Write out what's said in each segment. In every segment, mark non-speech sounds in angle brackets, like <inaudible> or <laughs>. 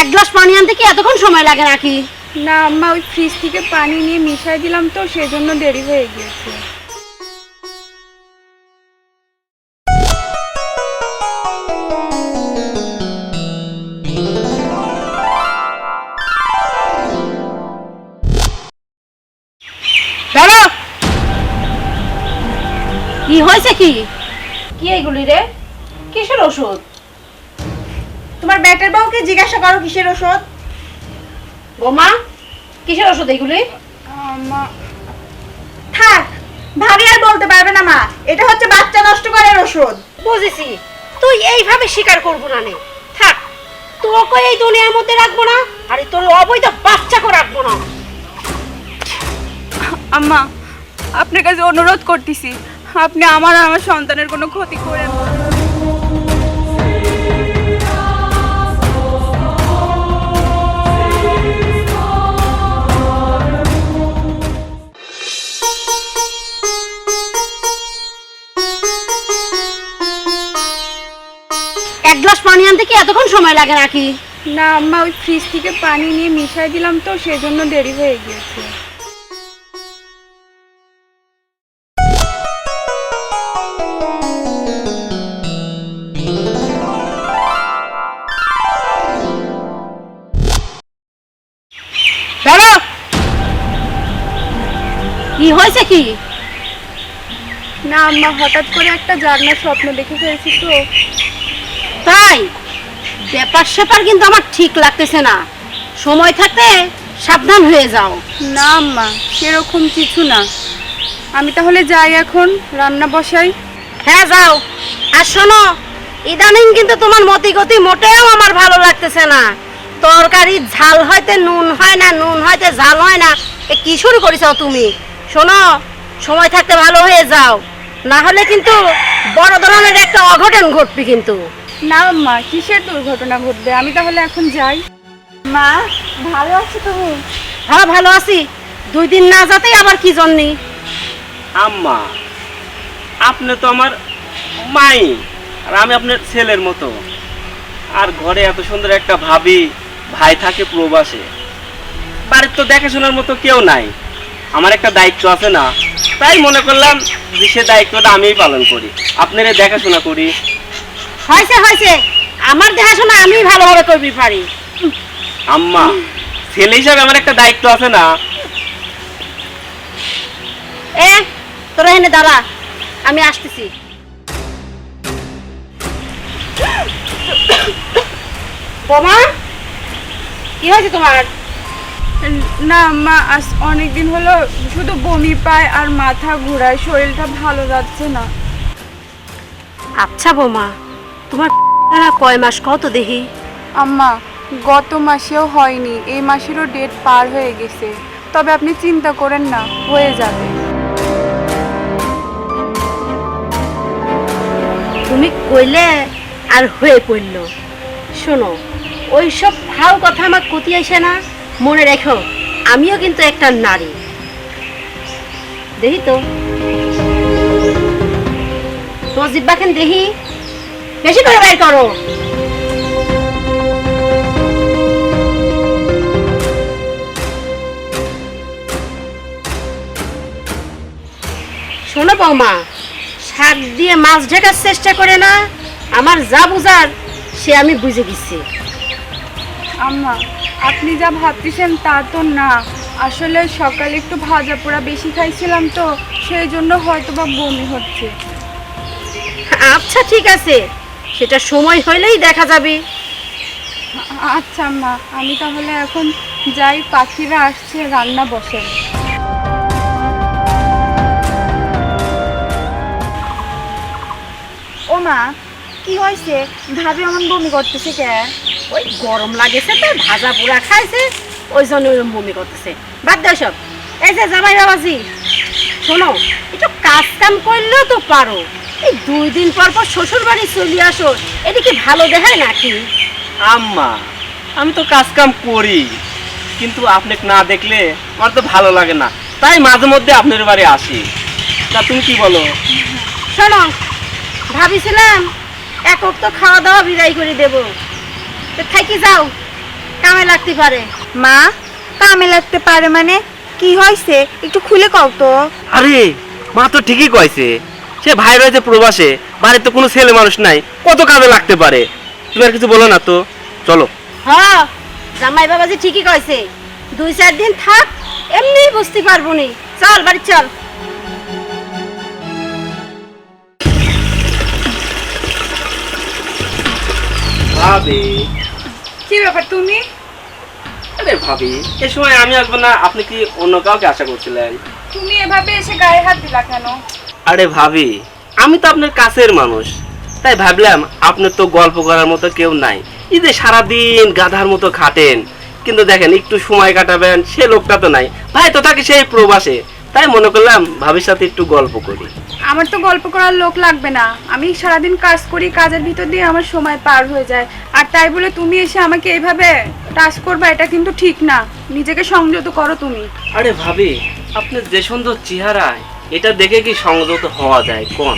এক গ্লাস পানি আনতে কি এতক্ষণ সময় লাগে নাকি না আম্মা ওই ফ্রিজ থেকে পানি নিয়ে মিশাই দিলাম তো সেজন্য দেরি হয়ে গিয়েছে। কি হয়েছে কি? কি এইগুলি রে? কিসের ওষুধ? তোমার ব্যাটের বউকে জিজ্ঞাসা করো কিসের ওষুধ? বোমা কিসের ওষুধ এইগুলি আম্মা থাক ভাবি আর বলতে পারবে না মা। এটা হচ্ছে বাচ্চা নষ্ট করার ওষুধ। বুঝেছি। তুই এইভাবে স্বীকার করব না নে। থাক তোকে এই দুনিয়ার মধ্যে রাখব না আর তোর অবৈধ বাচ্চাকে রাখব না। আম্মা আপনার কাছে অনুরোধ করতেছি। আপনি আমার আর আমার সন্তানের কোনো ক্ষতি করেন না। গ্লাস পানি আনতে কি এতক্ষণ সময় লাগে নাকি? না আম্মা ওই ফ্রিজ থেকে পানি নিয়ে মিশাই দিলাম তো সেজন্য দেরি হয়ে গিয়েছে। কি হয়েছে কি? না আম্মা হঠাৎ করে একটা জানলার স্বপ্ন দেখে ফেলছি তো। তাই? ব্যাপার স্যাপার কিন্তু আমার ঠিক লাগতেছে না। সময় থাকতে সাবধান হয়ে যাও। না আম্মা সেরকম কিছু না। আমি তাহলে যাই এখন রান্না বসাই। হ্যাঁ যাও। আর শোনো ইদানিং কিন্তু তোমার মতি গতি মোটেও আমার ভালো লাগতেছে না। তরকারি ঝাল হয়তো নুন হয় না নুন হয়তো ঝাল হয় না। এ কি শুরু করেছ তুমি? শোনো সময় থাকতে ভালো হয়ে যাও। না হলে কিন্তু বড় ধরনের একটা অঘটন ঘটবে কিন্তু। না আম্মা কিসের দুর্ঘটনা ঘটবে? আমি তাহলে এখন যাই। মা ভালো আছো তুমি? হ্যাঁ ভালো আছি। দুই দিন না যাতেই আবার কি জন্যি? আম্মা আপনি তো আমার মাই আর আমি আপনার ছেলের মতো। আর ঘরে এত সুন্দর একটা ভাবি ভাই থাকে প্রবাসে। বাড়ির তো দেখাশোনার মতো কেউ নাই। আমার একটা দায়িত্ব আছে না। তাই মনে করলাম যে সে দায়িত্বটা আমিই পালন করি। আপনারা দেখাশোনা করি। হয়েছে হয়েছে। আমার দেখাশোনা আমি ভালোভাবে করবি পারি আম্মা ছেলে হিসাবে আমার একটা দায়িত্ব আছে না? এ তোরা এনে দাঁড়া। আমি আসতেছি। বোমা কি হয়েছে তোমার? না আম্মা আজ অনেক দিন হলো শুধু বমি পায় আর মাথা ঘোরায় শরীরটা ভালো যাচ্ছে না। আচ্ছা বোমা তোমার কয় মাস কত দেখি আম্মা গত মাসেও হয়নি এই মাসেরও ডেট পার হয়ে গেছে। তবে আপনি চিন্তা করেন না হয়ে যাবে। তুমি কইলে আর হয়ে পড়ল শোনো ওইসব ভাও কথা আমার কতি আসে না মনে রেখো আমিও কিন্তু একটা নারী। দেখি তো? তোমার জিব্বাখান দেখি বেশি করে বের করো। শোনো বৌমা শাক দিয়ে মাছ ঢাকার চেষ্টা করে না আমার যা বুঝার সে আমি বুঝে গেছি। আম্মা আপনি যা ভাবতেছেন তা তো না। আসলে সকালে একটু ভাজা পোড়া বেশি খাইছিলাম তো সেই জন্য হয়তো বা বমি হচ্ছে। আচ্ছা ঠিক আছে। সেটা সময় হইলেই দেখা যাবে। আচ্ছা মা আমি তাহলে এখন যাই পাখিরা আসছে রান্না বসে। ও মা কি হয়েছে? ভাবি অমন বমি করতেছে কে? ওই গরম লাগেছে তো ভাজা পোড়া খাইছে ওই জন্য বমি করতেছে। বাদ দাও সব। এই যে জামাই বাবাজি। শোনো একটু কাজ কাম করলেও তো পারো। এই দুই দিন পর পর শ্বশুর বাড়ি চলে আসো এটা কি ভালো দেখায় নাকি? আম্মা আমি তো কাজ কাম করি কিন্তু আপনাকে না দেখলে আমার তো ভালো লাগে না। তাই মাঝে মধ্যে আপনার বাড়ি আসি। তা তুমি কি বলো? শোনো ভাবিছিলাম একক তো খাওয়া দাওয়া বিদায় করে দেব। তো থাকি যাও? কামে লাগতে পারে। মা কামে লাগতে পারে মানে? কি হয়েছে? একটু খুলে কও তো। আরে মা তো ঠিকই কইছে। সে ভাই রয়েছে প্রবাসে বাড়িতে কোনো ছেলে মানুষ নাই কত কাজে লাগতে পারে? তুমি আর কিছু বলো না তো। চলো। হ্যাঁ জামাই বাবাজি ঠিকই কইছে। দুই চার দিন থাক এমনি বুঝতে পারব নি। চল বাড়ি চল। ভাবি। কি ব্যাপার তুমি? ভাবি। এ সময় আমি আসব না আপনি কি অন্য কাউকে আশা করছিলেন? তুমি এভাবে এসে গায়ে হাত দিলা কেন? আরে ভাবি আমি তো আপনার কাছের মানুষ। তাই ভাবলাম আপনার তো গল্প করার মতো কেউ নাই। এই যে সারাদিন গাধার মতো খাটেন। কিন্তু দেখেন একটু সময় কাটাবেন সে লোকটা তো নাই। ভাই তো থাকে সেই প্রবাসে। তাই মনে করলাম ভাবির সাথে একটু গল্প করি। আমার তো গল্প করার লোক লাগবে না। আমি সারাদিন কাজ করি কাজের ভিতর দিয়ে আমার সময় পার হয়ে যায়। আর তাই বলে তুমি এসে আমাকে এইভাবে টাচ করবা এটা কিন্তু ঠিক না। নিজেকে সংযত করো তুমি। আরে ভাবি আপনার যে সুন্দর চেহারা এটা দেখে কি সংযত হওয়া যায়? কোন?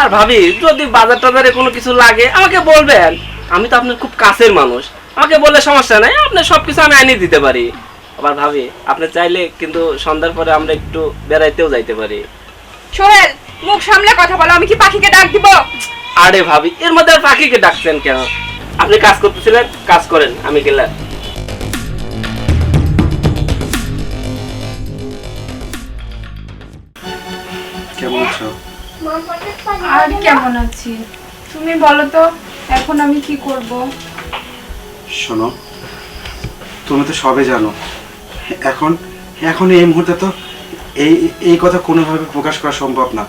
আর ভাবি যদি বাজার টাজারে কোনো কিছু লাগে আমাকে বলবেন। আমি তো আপনার খুব কাছের মানুষ। আমাকে বললে সমস্যা নাই আপনার সবকিছু আমি আনিয়ে দিতে পারি। আবার ভাবি আপনি চাইলে কিন্তু সন্ধ্যার পরে আমরা একটু বেড়াইতেও যাইতে পারি। সোহেল মুখ সামলে কথা বলো আমি কি পাখিকে ডাক দিব? আরে ভাবি এর মধ্যে আর পাখিকে ডাকছেন কেন? আপনি কাজ করতেছিলেন কাজ করেন আমি গেলাম। কেমন আছো? আর কেমন আছি? তুমি বলো তো এখন আমি কি করব? শোনো তুমি তো সবে জানো। এখন এখন এই মুহূর্তে তো এই এই কথা কোনোভাবে প্রকাশ করা সম্ভব না।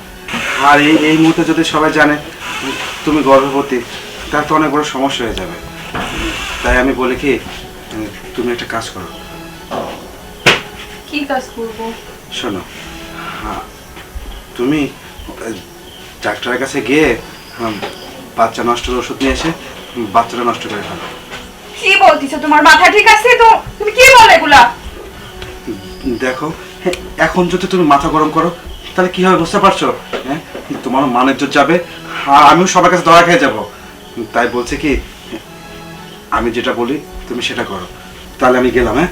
আর এই এই মুহূর্তে যদি সবাই জানে তুমি গর্ভবতী তার তো অনেক বড় সমস্যা হয়ে যাবে। তাই আমি বলি কি তুমি একটা কাজ করো। কি কাজ করব? শোনো হ্যাঁ, তুমি ডাক্তারের কাছে গিয়ে বাচ্চা নষ্টের ওষুধ নিয়ে এসে বাচ্চাটা নষ্ট করে ফেলো। কি বলতিছো? তোমার মাথা ঠিক আছে তো? তুমি কি বলে এগুলা? দেখো হ্যাঁ, এখন যদি তুমি মাথা গরম করো তাহলে কি হবে বুঝতে পারছ? হ্যাঁ? তোমার মানের যাবে আর আমিও সবার কাছে ধরা খেয়ে যাব। তাই বলছে কি আমি যেটা বলি তুমি সেটা করো। তাহলে আমি গেলাম হ্যাঁ?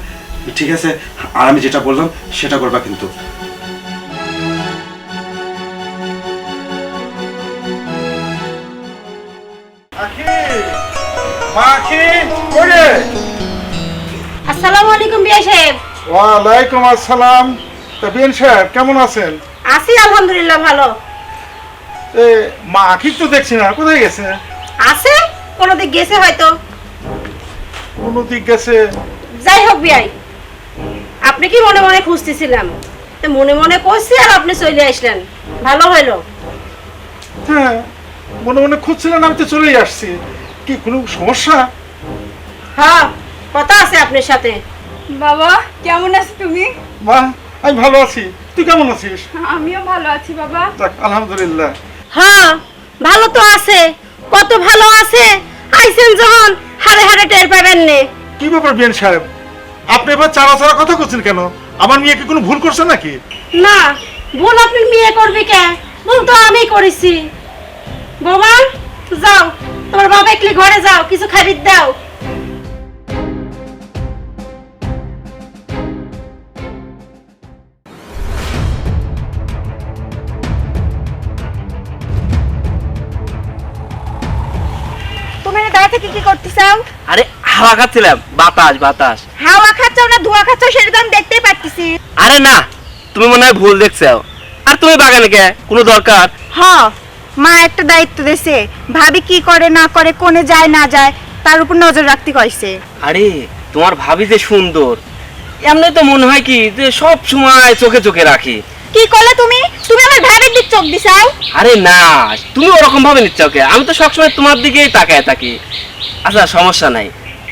ঠিক আছে? আর আমি যেটা বললাম সেটা করবা কিন্তু। আসসালামু আলাইকুম বিয়া সাহেব। ওয়ালাইকুম আসসালাম। তা বিএন সাহেব কেমন আছেন? আছি আলহামদুলিল্লাহ ভালো। মা আখির তো দেখছি না কোথায় গেছে? আছে কোনো দিক গেছে হয়তো। কোনো দিক গেছে? যাই হোক বিয়াই আপনি কি মনে মনে খুঁজতেছিলাম? তো মনে মনে করছি আর আপনি চলে আসলেন। ভালো হইল। হ্যাঁ মনে মনে খুঁজছিলেন আমি তো চলেই আসছি। কি কোনো সমস্যা? হ্যাঁ কথা আছে আপনার সাথে। বাবা কেমন আছো তুমি? মা আমি ভালো আছি। তুই কেমন আছিস? আমিও ভালো আছি বাবা। আলহামদুলিল্লাহ। হ্যাঁ ভালো তো আছে কত ভালো আছে। আইছেন যখন হারে হারে টের পাবেন নে। কি ব্যাপার বিয়ান সাহেব? আপনি এবার চারা চারা কথা করছেন কেন? আমার মেয়ে কি কোনো ভুল করছে নাকি? না ভুল আপনি মেয়ে করবে কে? ভুল তো আমি করেছি। বাবা যাও তোমার বাবা একলি ঘরে যাও কিছু খারিদ দাও। চাও আরে হাওয়া খাচ্ছিলাম বাতাস বাতাস। হাওয়া খাচ্ছ না ধোয়া খাচ্ছ সেটা তো আমি দেখতেই পাচ্ছি আরে না তুমি মনে হয় ভুল দেখছ আর তুমি বাগানে কে? কোনো দরকার? হ মা একটা দায়িত্ব দিয়েছে। ভাবি কি করে না করে কোনে যায় না যায় তার উপর নজর রাখতে কইছে। আরে তোমার ভাবি যে সুন্দর। এমনি তো মনে হয় কি যে সব সময় চোখে চোখে রাখি। কি করলে তুমি? তুমি আমার ভাবির দিক চোখ দিছাও? আরে না তুমি ওরকম ভাবে নিচ্ছ ওকে আমি তো সবসময় তোমার দিকেই তাকায় থাকি। আচ্ছা সমস্যা নাই।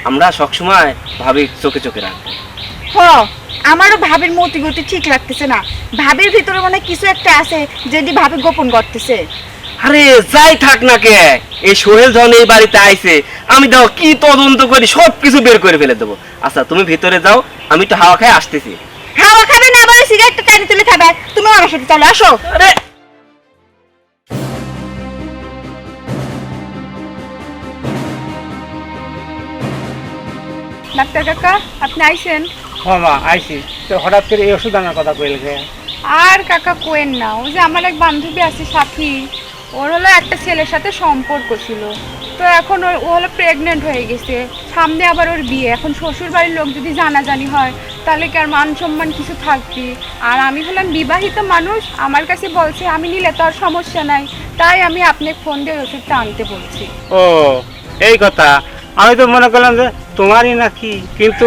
আমরা সবসময় ভাবি চোখে চোখে রাখি হ আমারও ভাবির মতি গতি ঠিক লাগতেছে না। ভাবির ভিতরে মনে হয় কিছু একটা আছে যেটি ভাবি গোপন করতেছে। আরে যাই থাক না কে এই সোহেল যখন এই বাড়িতে আইছে আমি দাও কি তদন্ত করি সব কিছু বের করে ফেলে দেবো। আচ্ছা তুমি ভিতরে যাও আমি তো হাওয়া খাই আসতেছি। হাওয়া খাবে না বলে সিগারেটটা টানি তুলে খাবে। তুমি আমার সাথে চলো আসো। আরে ডাক্তার কাকা আপনি আইছেন হ্যাঁ মা আইসি। তো হঠাৎ করে এই ওষুধ আনার কথা কইল আর কাকা কোয়েন না ওই যে আমার এক বান্ধবী আছে সাথী ওর হলো একটা ছেলের সাথে সম্পর্ক ছিল। তো এখন ওর- ও হলো প্রেগনেন্ট হয়ে গেছে সামনে আবার ওর বিয়ে। এখন শ্বশুর বাড়ির লোক যদি জানাজানি হয় তাহলে কি আর মান সম্মান কিছু থাকবে? আর আমি হলাম বিবাহিত মানুষ আমার কাছে বলছে আমি নিলে তো আর সমস্যা নাই। তাই আমি আপনাকে ফোন দিয়ে ওই ওষুধটা আনতে বলছি। ও এই কথা। আমি তো মনে করলাম যে তোমারই নাকি কিন্তু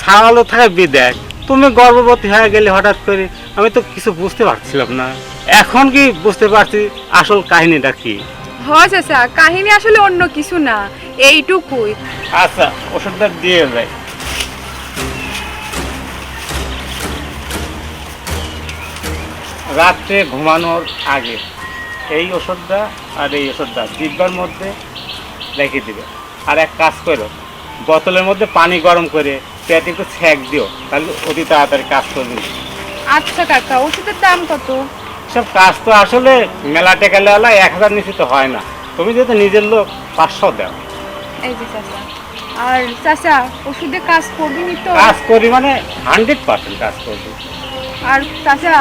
ছাড়ালো থাকে বিদেশ তুমি গর্ভবতী হয়ে গেলে হঠাৎ করে আমি তো কিছু বুঝতে পারছিলাম না। এখন কি বুঝতে পারছি আসল কাহিনীটা কি? হয় চাচা কাহিনী আসলে অন্য কিছু না এইটুকুই। আচ্ছা ওষুধটা দিয়ে যায় রাত্রে ঘুমানোর আগে এই ওষুধটা আর এই ওষুধটা ডিব্বার মধ্যে রেখে দিবে। আর এক কাজ করো বোতলের মধ্যে পানি গরম করে পেটে একটু ছ্যাক দিও তাহলে অতি তাড়াতাড়ি কাজ করবে। আচ্ছা কাকা ওষুধের দাম কত? সব কাজ তো আসলে মেলা টেকালে আলা এক হাজার নিচে তো হয় না। তুমি যেহেতু নিজের লোক পাঁচশো দাও। এই যে চাচা আর চাচা ওষুধে কাজ করবিনি তো? কাজ করি মানে হান্ড্রেড পার্সেন্ট কাজ করবি। আর চাচা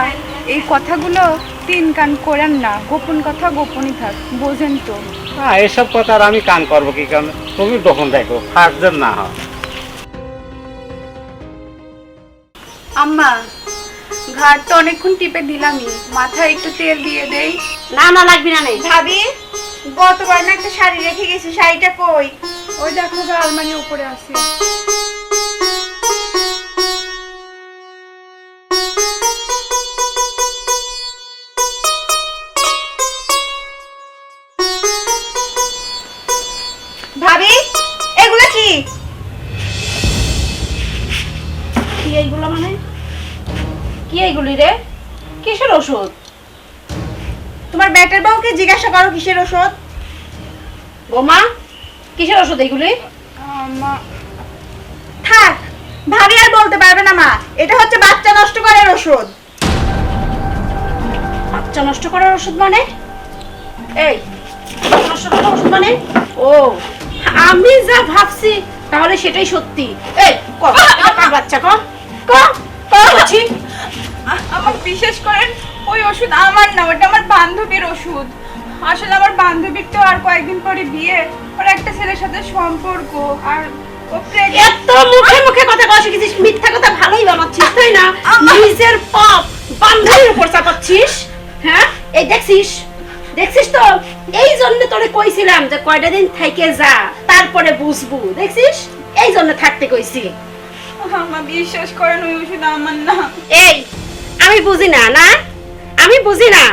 এই কথাগুলো তিন কান করেন না। গোপন কথা গোপনই থাক বোঝেন তো। হ্যাঁ এসব কথা আর আমি কান করব কি? কারণে তুমি তখন দেখো ফার্স্ট যেন না হয়। আম্মা ঘাট তো অনেকক্ষণ টিপে দিলামই। মাথায় একটু তেল দিয়ে দেই। না না লাগবি না নেই ভাবি গতবার না একটা শাড়ি রেখে গেছি শাড়িটা কই? ওই দেখো গা আলমারির উপরে আছে। ভাবি এগুলো কি? কি এইগুলো মানে? কি এইগুলি রে? কিসের ওষুধ? তোমার ব্যাটের বউকে জিজ্ঞাসা করো কিসের ওষুধ। বোমা কিসের ওষুধ এইগুলি? থাক ভাবি আর বলতে পারবে না মা। এটা হচ্ছে বাচ্চা নষ্ট করার ওষুধ। বাচ্চা নষ্ট করার ওষুধ মানে? এই বাচ্চা নষ্ট করার ওষুধ মানে? ও। আমি যা ভাবছি তাহলে সেটাই সত্যি। এই বাচ্চা বলছি। আমার বিশেষ করেন ওই ওষুধ আমার না ওটা আমার বান্ধবীর ওষুধ। আসলে আমার বান্ধবীর তো আর কয়েকদিন পরে বিয়ে ওর একটা ছেলের সাথে সম্পর্ক আর এত মুখে মুখে কথা কয় শিখেছিস মিথ্যা কথা ভালোই বানাচ্ছিস তাই না? নিজের পাপ বান্ধবীর উপর চাপাচ্ছিস হ্যাঁ? এই দেখছিস দেখছিস তো? এই জন্য তোরে কইছিলাম যে কয়টা দিন থেকে যা তারপরে বুঝব দেখছিস? এই জন্য থাকতে কইছি। আমার বিশ্বাস করেন ওই ওষুধ আমার না। এই আমি বুঝি না না? আমি বুঝি না।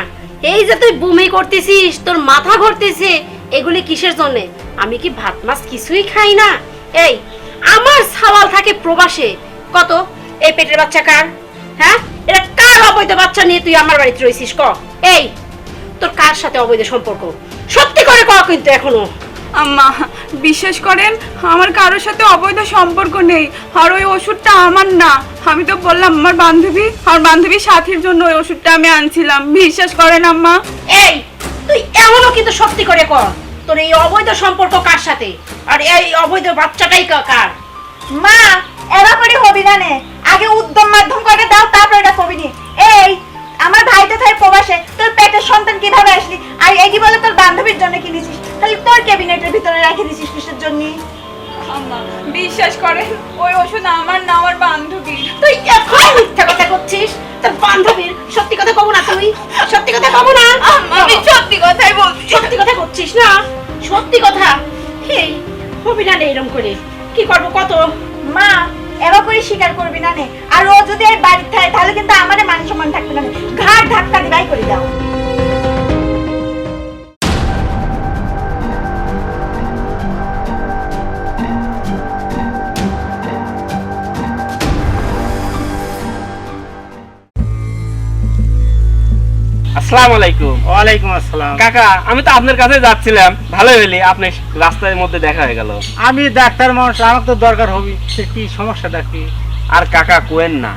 এই যে তুই বমি করতেছিস তোর মাথা ঘুরতেছে এগুলি কিসের জন্য? আমি কি ভাত মাছ কিছুই খাই না? এই আমার সাওয়াল থাকে প্রবাসে। কত? এই পেটের বাচ্চা কার? হ্যাঁ? এটা কার অবৈধ বাচ্চা নিয়ে তুই আমার বাড়িতে রইছিস? ক? এই তোর কার সাথে অবৈধ সম্পর্ক? সত্যি করে ক কিন্তু এখনও। আম্মা বিশ্বাস করেন আমার কারোর সাথে অবৈধ সম্পর্ক নেই আর ওই ওষুধটা আমার না। আমি তো বললাম আমার বান্ধবী আর বান্ধবীর সাথীর জন্য ওই ওষুধটা আমি আনছিলাম। বিশ্বাস করেন আম্মা। এই তুই এমনও কিন্তু সত্যি করে কর তোর এই অবৈধ সম্পর্ক কার সাথে? আর এই অবৈধ বাচ্চাটাই কা- কার? মা এরা করে হবি না নে আগে উদ্যম মাধ্যম করে দাও তারপর এটা কবি নি। এই আমার থাই প্রবাসে তোর পেটের সন্তান কীভাবে আসলি? আর এগি বলে তোর বান্ধবীর জন্য কিনেছিস? তাহলে তোর ক্যাবিনেটের ভিতরে রেখে দিছিস কিসের জন্য? আম্মা বিশ্বাস করেন ওই ওষুধ আমার না আমার বান্ধবীর। তুই এখন মিথ্যা কথা করছিস? তোর বান্ধবীর সত্যি কথা কব না তুই। সত্যি কথা কব না। আমি সত্যি কথাই বলছি। সত্যি কথা করছিস না? সত্যি কথা? এই হবি না রে এরম করে। কি করব কত? মা এবার করে স্বীকার করবি না নে আর ও যদি এই বাড়িতে থাকে, তাহলে কিন্তু আমারে মান সম্মান থাকবে নে। ঘাট ধাক্কা দিবাই করে দাও আসসালামু আলাইকুম। ওয়ালাইকুম আসসালাম। কাকা আমি তো আপনার কাছে যাচ্ছিলাম। ভালো হইলি আপনি রাস্তার মধ্যে দেখা হয়ে গেল। আমি ডাক্তার মানুষ আমার তো দরকার হবি। সে কি সমস্যাটা কি আর কাকা কোয়েন না।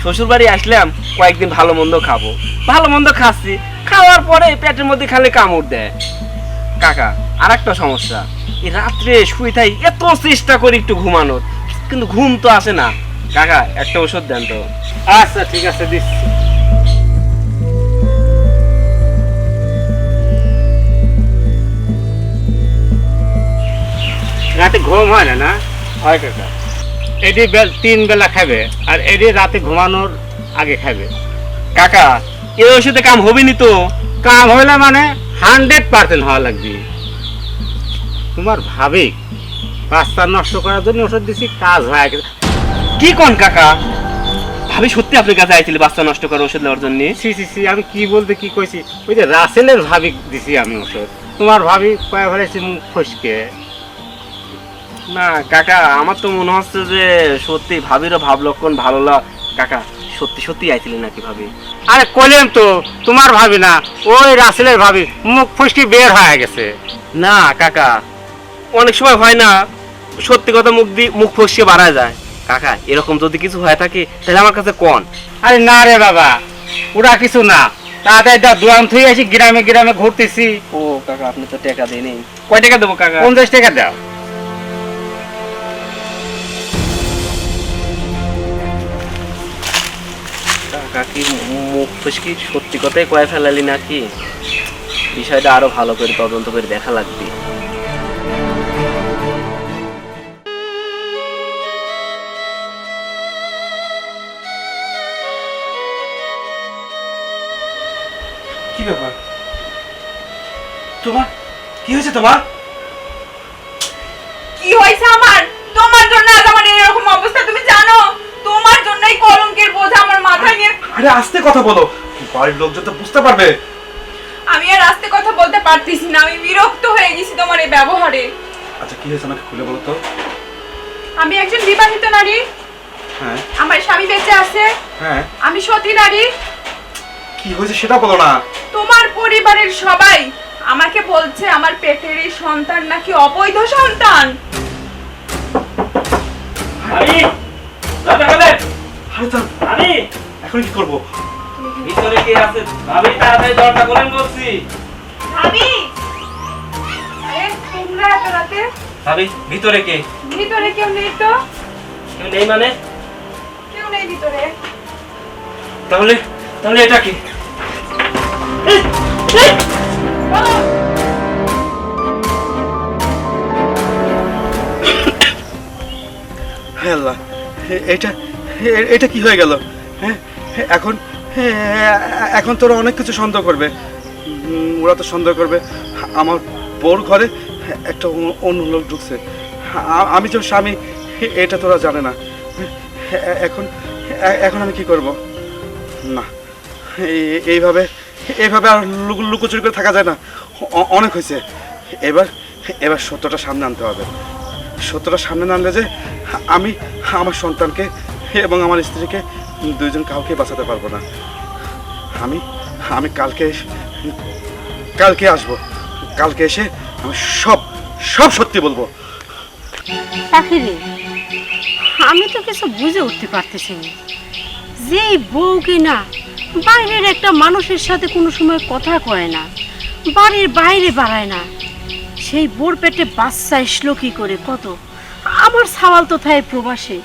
শ্বশুর বাড়ি আসলাম কয়েকদিন ভালো মন্দ খাব। ভালো মন্দ খাচ্ছি খাওয়ার পরে পেটের মধ্যে খালি কামড় দেয়। কাকা আর একটা সমস্যা। এই রাত্রে শুয়ে থাই এত চেষ্টা করি একটু ঘুমানোর কিন্তু ঘুম তো আসে না। কাকা একটা ওষুধ দেন তো। আচ্ছা ঠিক আছে দিচ্ছি। রাতে ঘুম হয় না না? হয় কাকা এটি তিন বেলা খাবে আর এটি রাতে ঘুমানোর আগে খাবে। কাকা এই ওষুধে কাম হবে নি তো? কাম হইলে মানে? হান্ড্রেড পার্সেন্ট হওয়া লাগবে। তোমার ভাবি রাস্তা নষ্ট করার জন্য ওষুধ দিছি কাজ হয় কি কোন কাকা? ভাবি সত্যি আপনার কাছে আইছিল বাচ্চা নষ্ট করার ওষুধ নেওয়ার জন্য? সি সি সি আমি কি বলতে কি কইছি? ওই যে রাসেলের ভাবি দিছি আমি ওষুধ। তোমার ভাবি কয়ে ফেলেছি মুখ ফসকে। না কাকা আমার তো মনে হচ্ছে যে সত্যি ভাবিরও ভাব লক্ষণ ভালো লাগ কাকা সত্যি সত্যি আইছিলেন নাকি ভাবি? আরে কইলাম তো তোমার ভাবি না ওই রাসেলের ভাবি মুখ ফসকে বের হয়ে গেছে। না কাকা অনেক সময় হয় না সত্যি কথা মুখ দিয়ে মুখ ফসকে বাড়া যায়। কাকা এরকম যদি কিছু হয়ে থাকে তাহলে আমার কাছে কোন? আরে না রে বাবা ওরা কিছু না। তাদের যা দোয়ান থুই আছি গ্রামে গ্রামে ঘুরতেছি। ও কাকা আপনি তো টাকা দিয়ে নেই কয় টাকা দেবো কাকা? পঞ্চাশ টাকা দাও। কাকা কি মুখ ফসকি সত্যি কথাই কয়ে ফেলালি নাকি? বিষয়টা আরও ভালো করে তদন্ত করে দেখা লাগবে। কি ব্যাপার? তোমার? কি হয়েছে তোমার? কি হয়েছে আমার? তোমার জন্য আজ আমার এরকম অবস্থা তুমি জানো তোমার জন্যই কলঙ্কের বোঝা আমার মাথায় নিয়ে আরে আস্তে কথা বলো। বাড়ির লোকজন তো বুঝতে পারবে। আমি আর আস্তে কথা বলতে পারতেছি না আমি বিরক্ত হয়ে গেছি তোমার এই ব্যবহারে। আচ্ছা কি হয়েছে আমাকে খুলে বলো তো? আমি একজন বিবাহিত নারী। হ্যাঁ। আমার স্বামী বেঁচে আছে। হ্যাঁ। আমি সতী নারী। কি হয়েছে সেটা বলো না। তোমার পরিবারের সবাই আমাকে বলছে আমার পেটের এই সন্তান নাকি অবৈধ সন্তান। আরে আরে তো আরে এখন কি করব। ভিতরে কে আছে? ভাবি তাড়াতাড়ি দরজা খোলেন বলছি। ভাবি! আরে তোমরা এত রাতে? ভাবি ভিতরে কে? ভিতরে কেউ নেই তো? কেউ নেই মানে? কেউ নেই ভিতরে। তাহলে তাহলে এটা কি? আল্লাহ এটা এটা কি হয়ে গেল? হ্যাঁ? এখন এখন তোরা অনেক কিছু সন্দেহ করবে। ওরা তো সন্দেহ করবে। আমার বোর ঘরে একটা অন্য- লোক ঢুকছে। আমি যে স্বামী, এটা তোরা জানে না। এখন এখন আমি কি করব? না এই- এইভাবে এইভাবে আর লুকো- লুকোচুরি করে থাকা যায় না। অনেক হয়েছে। এবার এবার সত্যটা সামনে আনতে হবে। সত্যটা সামনে আনলে যে আমি আমার সন্তানকে এবং আমার স্ত্রীকে দুইজন কাউকে বাঁচাতে পারব না। আমি আমি কালকে কালকে আসব। কালকে এসে আমি সব সব সত্যি বলব। আমি তো কিছু বুঝে উঠতে পারতেছি না। যে বউ কিনা বাইরের একটা মানুষের সাথে কোনো সময় কথা কয় না, বাড়ির বাইরে বাড়ায় না। সেই বোর পেটে বাচ্চা এসলো কি করে কত? আমার সাওয়াল তো থাই প্রবাসে।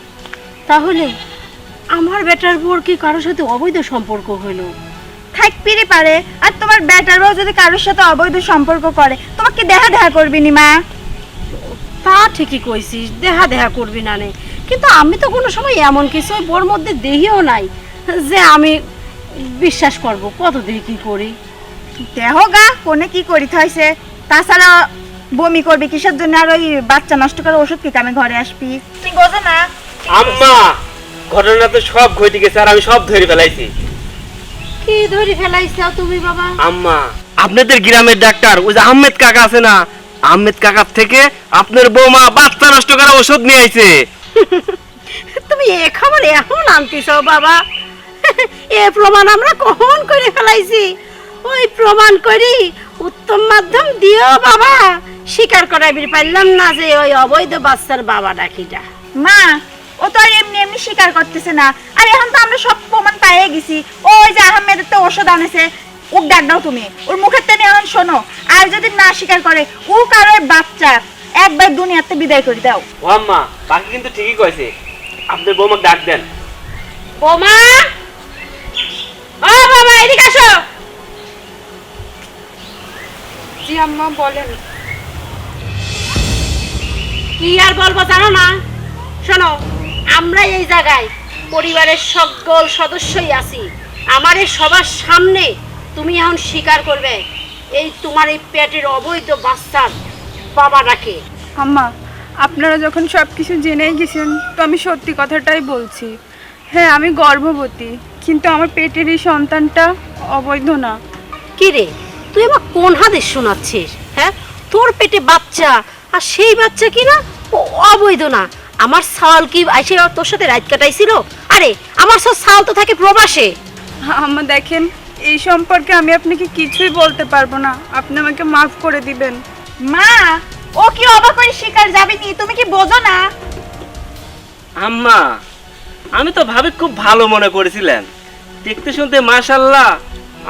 তাহলে আমার বেটার বোর কি কারোর সাথে অবৈধ সম্পর্ক হলো? থাকপিরে পারে আর তোমার ব্যাটার বউ যদি কারোর সাথে অবৈধ সম্পর্ক করে তোমাকে দেখা দেখা করবি নি মা? তা ঠিকই কইছিস দেখা দেহা করবি না নে। কিন্তু আমি তো কোনো সময় এমন কিছু ওই বোর মধ্যে দেহিও নাই যে আমি বিশ্বাস করব কত দেখি কি করি? দেহ গা কোনে কি করিতে হয়েছে তাছাড়া বমি করবি কিসের জন্য? আর ওই বাচ্চা নষ্ট করে ওষুধ কি কামে ঘরে আসবি? তুই বোঝো না আম্মা! ঘটনা তো সব ঘটে গেছে আর আমি সব ধরে ফেলাইছি। কি ধরে ফেলাইছো তুমি বাবা? আম্মা আপনাদের গ্রামের ডাক্তার ওই যে আহমেদ কাকা আছে না? আহমেদ কাকার থেকে আপনার বৌমা বাচ্চা নষ্ট করা ওষুধ নিয়ে আইছে। <laughs> তুমি এ খবর এখন আনতেছ বাবা? <laughs> এ প্রমাণ আমরা কখন করে ফেলাইছি? ওই প্রমাণ করি উত্তম মাধ্যম দিও বাবা। স্বীকার করাবি পারলাম না যে ওই অবৈধ বাচ্চার বাবা ডাকিটা মা ও তো আর এমনি এমনি স্বীকার করতেছে না। আর এখন তো আমরা সব প্রমাণ পাইয়ে গেছি। ও ওই যে আহমেদের তো ওষুধ আনেছে ওক ডাক দাও তুমি। ওর মুখের টেনে এখন শোনো। আর যদি না স্বীকার করে ও কারোর বাচ্চা একবার দুনিয়াতে বিদায় করে দাও। ও আম্মা বাকি কিন্তু ঠিকই কয়েছে আপনার বৌমাকে ডাক দেন। বোমা! ও বাবা এদিকে আসো। জি আম্মা বলেন। কি আর বলব জানো না শোনো আমরা এই জায়গায় পরিবারের সকল সদস্যই আছি। আমার এই সবার সামনে তুমি এখন স্বীকার করবে এই তোমার এই পেটের অবৈধ বাচ্চার বাবাটাকে আম্মা আপনারা যখন সব কিছু জেনেই গেছেন তো আমি সত্যি কথাটাই বলছি। হ্যাঁ আমি গর্ভবতী কিন্তু আমার পেটের এই সন্তানটা অবৈধ না। কি রে? তুই আমার কোন হাতে শোনাচ্ছিস হ্যাঁ? তোর পেটে বাচ্চা আর সেই বাচ্চা কি না? অবৈধ না। আমার সাল কি আইসে তোর সাথে রাত কাটাইছিল? আরে আমার সব সাল তো থাকে প্রবাসে। আম্মা দেখেন এই সম্পর্কে আমি আপনাকে কিছুই বলতে পারব না। আপনি আমাকে মাফ করে দিবেন। মা ও কি অবাক করে শিকার যাবেনি? তুমি কি বোঝো না? আম্মা আমি তো ভাবি খুব ভালো মনে করেছিলেন। দেখতে শুনতে মাশাল্লাহ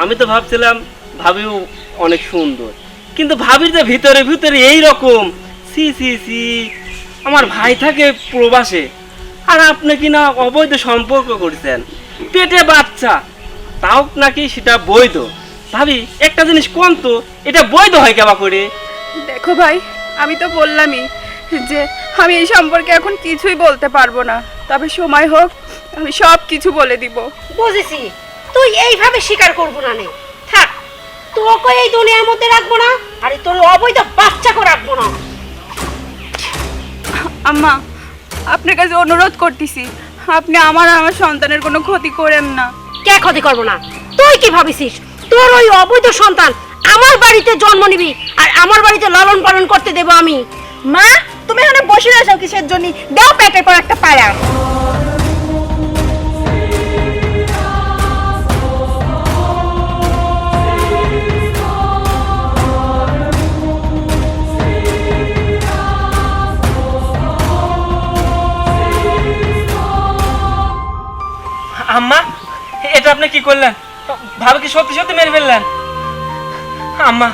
আমি তো ভাবছিলাম ভাবিও অনেক সুন্দর। কিন্তু ভাবির যে ভিতরে ভিতরে এই রকম সি সি সি আমার ভাই থাকে প্রবাসে আর আপনি কি না অবৈধ সম্পর্ক করছেন? পেটে বাচ্চা তাও নাকি সেটা বৈধ? ভাবি একটা জিনিস কোন তো এটা বৈধ হয় কেবা করে? দেখো ভাই আমি তো বললামই যে আমি এই সম্পর্কে এখন কিছুই বলতে পারব না। তবে সময় হোক আমি সব কিছু বলে দিব। বুঝেছি। তুই এইভাবে স্বীকার করব না নে। থাক তোকে এই দুনিয়ার মধ্যে রাখব না আর তোর অবৈধ বাচ্চাকে রাখব না। আম্মা আপনার কাছে অনুরোধ করতেছি। আপনি আমার আর আমার সন্তানের কোনো ক্ষতি করেন না। কে ক্ষতি করব না? তুই কি ভাবিছিস? তোর ওই অবৈধ সন্তান আমার বাড়িতে জন্ম নিবি আর আমার বাড়িতে লালন পালন করতে দেবো আমি। মা তুমি এখানে বসে আছো কিসের জন্য? দাও পেটের পর একটা পায়া কি করলেন? ভাবে কি সত্যি সত্যি মেরে ফেললেন। আম্মা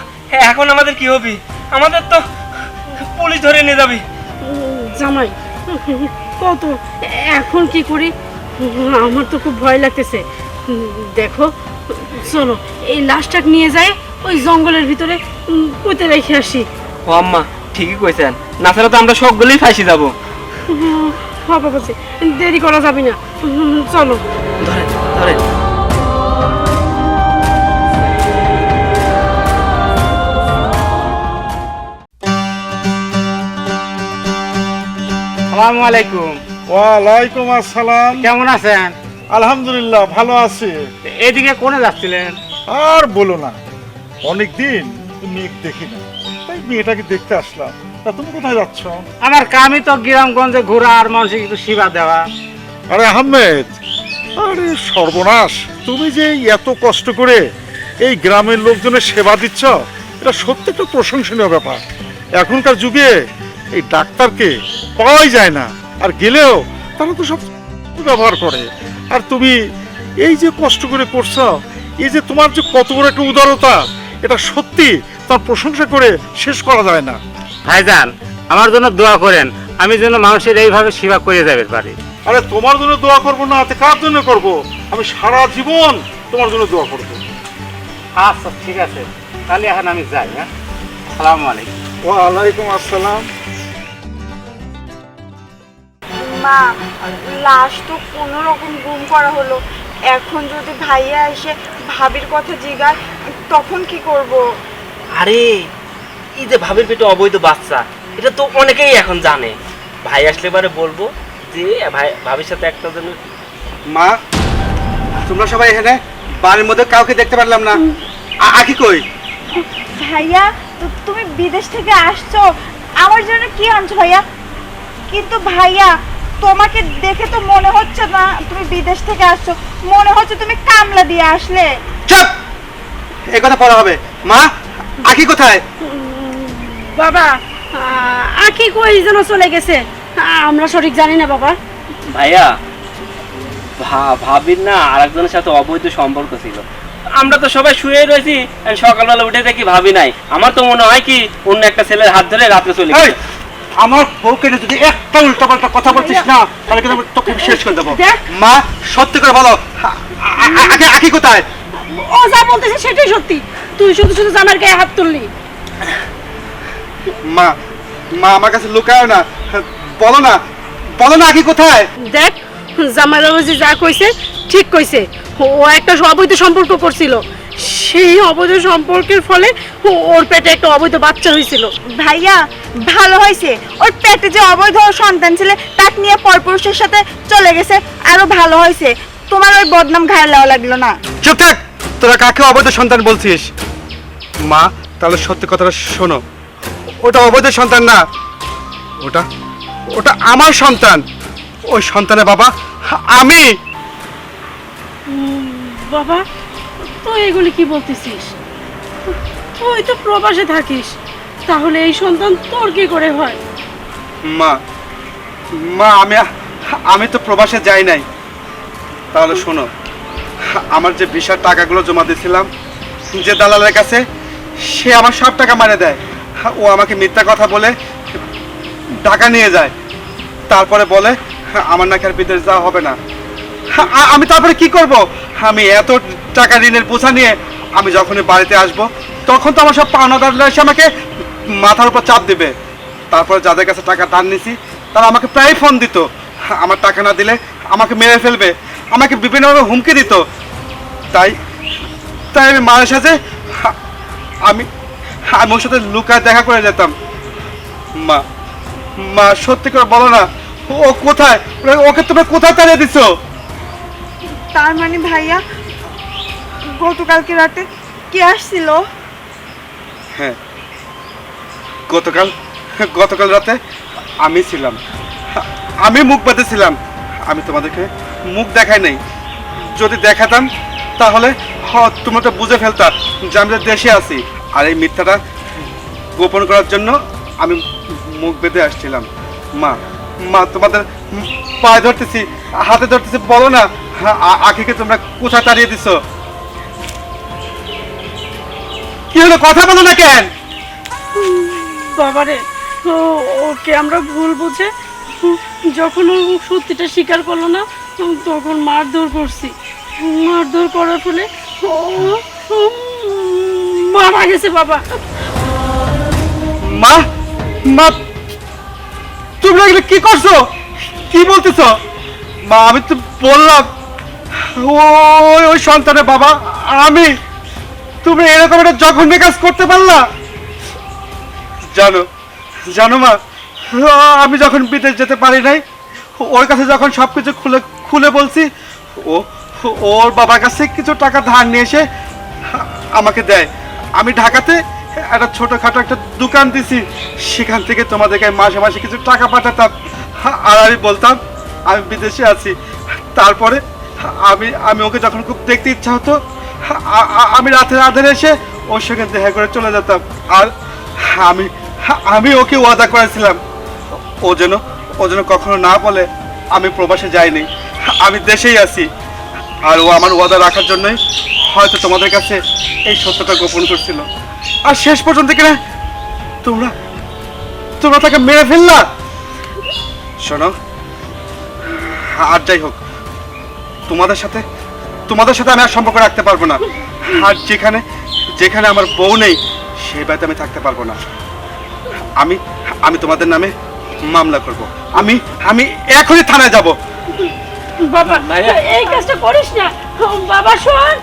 এখন আমাদের কি হবে? আমাদের তো পুলিশ ধরে নিয়ে যাবি। জামাই কত এখন কি করি? আমার তো খুব ভয় লাগতেছে। দেখো চলো এই লাশটাকে নিয়ে যায় ওই জঙ্গলের ভিতরে পুঁতে রেখে আসি। ও আম্মা ঠিকই কইছেন। না ছাড়া তো আমরা সবগুলোই ফাঁসি যাব। বলছে দেরি করা যাবে না। চলো। ধরেন ধরেন। সালামু আলাইকুম। ওয়ালাইকুম আসসালাম। কেমন আছেন? আলহামদুলিল্লাহ ভালো আছি। এদিকে কোনে যাচ্ছিলেন? আর বলো না অনেকদিন মেয়ে দেখি না। তাই মেয়েটাকে দেখতে আসলাম। তা তুমি কোথায় যাচ্ছ? আমার কামই তো গ্রামগঞ্জে ঘোরা আর মানুষকে একটু সেবা দেওয়া। আরে আহমেদ আরে সর্বনাশ। তুমি যে এত কষ্ট করে এই গ্রামের লোকজনের সেবা দিচ্ছ এটা সত্যি একটা প্রশংসনীয় ব্যাপার। এখনকার যুগে এই ডাক্তারকে পাওয়াই যায় না। আর গেলেও তারা তো সব ব্যবহার করে। আর তুমি এই যে কষ্ট করে করছ এই যে তোমার যে কত বড় একটা উদারতা এটা সত্যি তার প্রশংসা করে শেষ করা যায় না। ভাইজান আমার জন্য দোয়া করেন আমি যেন মানুষের এইভাবে সেবা করে যাবে পারি। আরে তোমার জন্য দোয়া করব না তে কার জন্য করব? আমি সারা জীবন তোমার জন্য দোয়া করব। আচ্ছা ঠিক আছে। তাহলে এখন আমি যাই হ্যাঁ? সালামু আলাইকুম। ওয়ালাইকুম আসসালাম। মা লাশ তো কোনো রকম গুম করা হলো। এখন যদি ভাইয়া এসে ভাবির কথা জিগায় তখন কি করব? আরে এই যে ভাবির পেটে অবৈধ বাচ্চা এটা তো অনেকেই এখন জানে। ভাই আসলে এবারে বলব যে ভাই ভাবির সাথে একটা যেন মা তোমরা সবাই এখানে বাড়ির মধ্যে কাউকে দেখতে পারলাম না। আ- আখি কই? ভাইয়া তো তুমি বিদেশ থেকে আসছো। আমার জন্য কি আনছো ভাইয়া? কিন্তু ভাইয়া তোমাকে দেখে তো মনে হচ্ছে না তুমি বিদেশ থেকে আসছো। মনে হচ্ছে তুমি কামলা দিয়ে আসলে। চুপ! এই কথা পড়া হবে। মা আখি কোথায়? বাবা আকি কই যেন চলে গেছে। আমরা সঠিক জানি না বাবা। ভাইয়া ভাবির না আরেকজনের সাথে অবৈধ সম্পর্ক ছিল। আমরা তো সবাই শুয়ে রয়েছি সকালবেলা উঠে দেখি ভাবি নাই। আমার তো মনে হয় কি অন্য একটা ছেলের হাত ধরে রাত্রে চলে গেছে। আমার বউকে নিয়ে যদি একটা উল্টা পাল্টা কথা বলছিস না তাহলে কিন্তু আমি তোকে শেষ করে দেবো। মা সত্যি করে বলো আ- আ- আ- আকি কোথায়? ও যা বলতেছে সেটাই সত্যি। তুই শুধু শুধু জামার গায়ে হাত তুললি। মা মা আমার কাছে লুকায় না। বলো না বলো না আকি কোথায়? দেখ জামাই যে যা কইছে ঠিক কইছে। ও একটা অবৈধ সম্পর্ক করছিল। সেই অবৈধ সম্পর্কের ফলে ওর পেটে একটা অবৈধ বাচ্চা হয়েছিল। ভাইয়া ভালো হয়েছে। ওর পেটে যে অবৈধ সন্তান ছিল তাকে নিয়ে পরপুরুষের সাথে চলে গেছে আরও ভালো হয়েছে। তোমার ওই বদনাম ঘায়ে দেওয়া লাগল না। চুপ থাক! তোরা কাকে অবৈধ সন্তান বলছিস? মা তাহলে সত্যি কথাটা শোনো। ওটা অবৈধ সন্তান না। ওটা ওটা আমার সন্তান। ওই সন্তানের বাবা আমি। বাবা তুই এগুলি কি বলতেছিস? তুই তো প্রবাসে থাকিস, তাহলে এই সন্তান তোর কি করে হয়? মা মা, আমি আমি তো প্রবাসে যাই নাই। তাহলে শোনো, আমার যে বিশাল টাকাগুলো জমা দিয়েছিলাম, যে দালালের কাছে, সে আমার সব টাকা মারে দেয়। ও আমাকে মিথ্যা কথা বলে টাকা নিয়ে যায়। তারপরে বলে, আমার নাকি আর বিদেশ যাওয়া হবে না। আমি তারপরে কি করব? আমি এত টাকা ঋণের বোঝা নিয়ে আমি যখনই বাড়িতে আসব, তখন তো আমার সব পাওনাদাররা এসে আমাকে মাথার উপর চাপ দেবে। তারপরে যাদের কাছে টাকা ধার নিছি, তারা আমাকে প্রায় ফোন দিত। আমার টাকা না দিলে আমাকে মেরে ফেলবে, আমাকে বিভিন্নভাবে হুমকি দিত। তাই তাই আমি মায়ের সাথে আমি আমি ওর সাথে লুকায় দেখা করে যেতাম। মা মা, সত্যি করে বলো না, ও কোথায়? ওকে তোমরা কোথায় তাড়িয়ে দিছো? তার মানে ভাইয়া, গতকালকে রাতে কে আসছিল? হ্যাঁ গতকাল গতকাল রাতে আমি ছিলাম। আমি মুখ বেঁধেছিলাম। আমি তোমাদেরকে মুখ দেখাই নাই। যদি দেখাতাম, তাহলে হ তোমরা তো বুঝে ফেলতা যে আমি দেশে আছি। আর এই মিথ্যাটা গোপন করার জন্য আমি মুখ বেঁধে আসছিলাম। মা মা, তোমাদের পায়ে ধরতেছি, হাতে ধরতেছি, বলো না। আখিকে তোমরা কোথায় তাড়িয়ে দিছো? কি হলো কথা বলো না কেন? বাবারে ওকে আমরা ভুল বুঝে যখন ও সত্যিটা স্বীকার করল না তখন মারধর করছি। মারধর করার ফলে ও মারা গেছে বাবা। মা মা তুমি এগুলো কি করছ? কি বলতেছ? মা আমি তো বললাম ওই ওই সন্তানের বাবা, আমি। তুমি এরকম একটা জঘন্য কাজ করতে পারলা? জানো জানো মা, আমি যখন বিদেশ যেতে পারি নাই, ওর কাছে যখন সব কিছু খুলে খুলে বলছি, ও, ওর বাবার কাছে কিছু টাকা ধার নিয়ে এসে আমাকে দেয়। আমি ঢাকাতে একটা ছোটখাটো একটা দোকান দিছি, সেখান থেকে তোমাদেরকে মাসে মাসে কিছু টাকা পাঠাতাম। আর আমি বলতাম, আমি বিদেশে আছি। তারপরে আমি আমি ওকে যখন খুব দেখতে ইচ্ছা হতো আমি রাতের আধারে এসে ওর সঙ্গে দেখা করে চলে যেতাম। আর আমি আমি ওকে ওয়াদা করেছিলাম। ও যেন ও যেন কখনো না বলে আমি প্রবাসে যাইনি। আমি দেশেই আছি। আর ও আমার ওয়াদা রাখার জন্যই হয়তো তোমাদের কাছে এই সত্যটা গোপন করছিল। আর শেষ পর্যন্ত কিনা তোমরা তোমরা তাকে মেরে ফেললা? শোনো, আর যাই হোক তোমাদের সাথে তোমাদের সাথে আমি আর সম্পর্ক রাখতে পারব না। আর যেখানে যেখানে আমার বউ নেই সেই বাড়িতে আমি থাকতে পারব না। আমি আমি তোমাদের নামে মামলা করব। আমি আমি এখনই থানায় যাব। বাবা। এই কাজটা করিস না। বাবা শোন।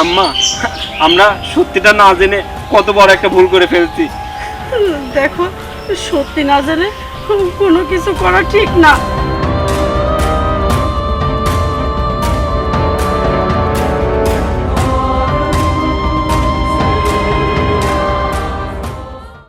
আম্মা আমরা সত্যিটা না জেনে কত বড় একটা ভুল করে ফেলছি। দেখো সত্যি না জেনে কোনো কিছু করা ঠিক না।